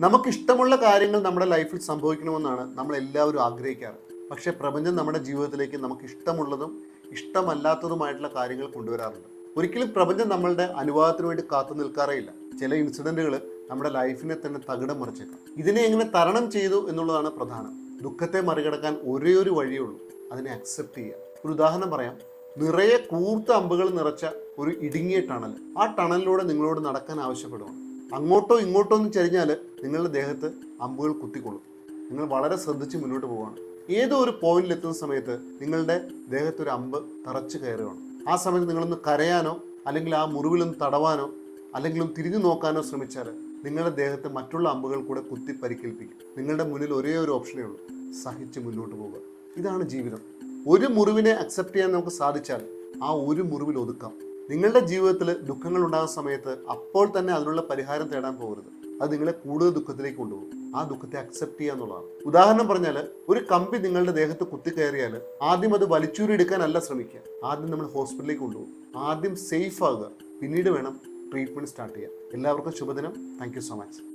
നമുക്ക് ഇഷ്ടമുള്ള കാര്യങ്ങൾ നമ്മുടെ ലൈഫിൽ സംഭവിക്കണമെന്നാണ് നമ്മൾ എല്ലാവരും ആഗ്രഹിക്കാറ്. പക്ഷേ പ്രപഞ്ചം നമ്മുടെ ജീവിതത്തിലേക്ക് നമുക്ക് ഇഷ്ടമുള്ളതും ഇഷ്ടമല്ലാത്തതുമായിട്ടുള്ള കാര്യങ്ങൾ കൊണ്ടുവരാറുണ്ട്. ഒരിക്കലും പ്രപഞ്ചം നമ്മളുടെ അനുവാദത്തിന് വേണ്ടി കാത്തു നിൽക്കാറേ ഇല്ല. ചില ഇൻസിഡന്റുകൾ നമ്മുടെ ലൈഫിനെ തന്നെ തകിടം മറിച്ചേക്കാം. ഇതിനെ എങ്ങനെ തരണം ചെയ്തു എന്നുള്ളതാണ് പ്രധാനം. ദുഃഖത്തെ മറികടക്കാൻ ഒരേ ഒരു വഴിയുള്ളൂ അതിനെ അക്സെപ്റ്റ് ചെയ്യുക. ഒരു ഉദാഹരണം പറയാം. നിറയെ കൂർത്ത അമ്പുകൾ നിറച്ച ഒരു ഇടുങ്ങിയ ടണൽ ആ ടണലിലൂടെ നിങ്ങളോട് നടക്കാൻ ആവശ്യപ്പെടുവാണ്. അങ്ങോട്ടോ ഇങ്ങോട്ടോ ഒന്ന് ചരിഞ്ഞാൽ നിങ്ങളുടെ ദേഹത്ത് അമ്പുകൾ കുത്തിക്കൊള്ളും. നിങ്ങൾ വളരെ ശ്രദ്ധിച്ച് മുന്നോട്ട് പോവുകയാണ്. ഏതോ ഒരു പോയിന്റിൽ എത്തുന്ന സമയത്ത് നിങ്ങളുടെ ദേഹത്ത് ഒരു അമ്പ് തറച്ച് കയറുകയാണ്. ആ സമയത്ത് നിങ്ങളൊന്ന് കരയാനോ അല്ലെങ്കിൽ ആ മുറിവിലൊന്ന് തടവാനോ അല്ലെങ്കിൽ തിരിഞ്ഞു നോക്കാനോ ശ്രമിച്ചാൽ നിങ്ങളുടെ ദേഹത്ത് മറ്റുള്ള അമ്പുകൾ കൂടെ കുത്തി പരിക്കേൽപ്പിക്കും. നിങ്ങളുടെ മുന്നിൽ ഒരേ ഒരു ഓപ്ഷനേ ഉള്ളൂ സഹിച്ച് മുന്നോട്ട് പോവുക. ഇതാണ് ജീവിതം. ഒരു മുറിവിനെ അക്സെപ്റ്റ് ചെയ്യാൻ നമുക്ക് സാധിച്ചാൽ ആ ഒരു മുറിവിൽ ഒതുക്കാം. നിങ്ങളുടെ ജീവിതത്തിൽ ദുഃഖങ്ങൾ ഉണ്ടാകുന്ന സമയത്ത് അപ്പോൾ തന്നെ അതിനുള്ള പരിഹാരം തേടാൻ പോകരുത്. അത് നിങ്ങളെ കൂടുതൽ ദുഃഖത്തിലേക്ക് കൊണ്ടുപോകും. ആ ദുഃഖത്തെ അക്സെപ്റ്റ് ചെയ്യുക എന്നുള്ളതാണ്. ഉദാഹരണം പറഞ്ഞാൽ ഒരു കമ്പി നിങ്ങളുടെ ദേഹത്ത് കുത്തിക്കയറിയാൽ ആദ്യം അത് വലിച്ചൂരി എടുക്കാനല്ല ശ്രമിക്കുക. ആദ്യം നമ്മൾ ഹോസ്പിറ്റലിലേക്ക് കൊണ്ടുപോകും. ആദ്യം സേഫ് ആകുക. പിന്നീട് വേണം ട്രീറ്റ്മെന്റ് സ്റ്റാർട്ട് ചെയ്യാൻ. എല്ലാവർക്കും ശുഭദിനം. Thank so much